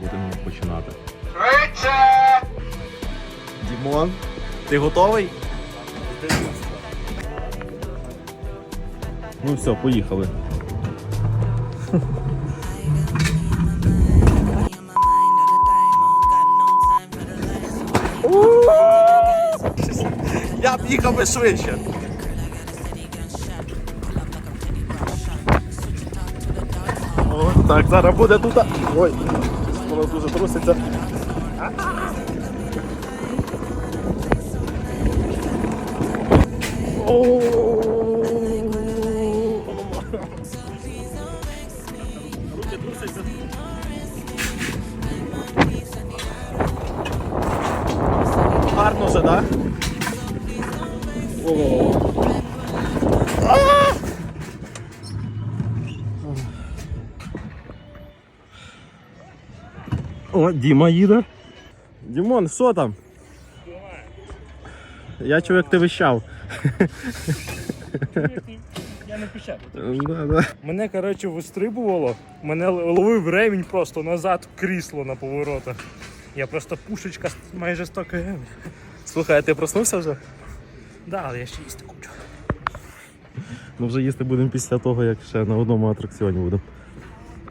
будемо починати. Швидше! Дімон, ти готовий? Ну все, поїхали. Я б їхав би швидше. О, так, зараз буде тут. Ой воно дуже труситься. Руки трусяться. Гарно вже, так? О, Діма їде. Дімон, що там? Я як ти вищав. Я не да. Мене, коротше, вистрибувало, мене ловив ремінь просто назад в крісло на поворотах. Я просто пушечка майже 100 км. Слухай, а ти проснувся вже? Да, але я ще їсти хочу. Ну вже їсти будемо після того, як ще на одному атракціоні будемо.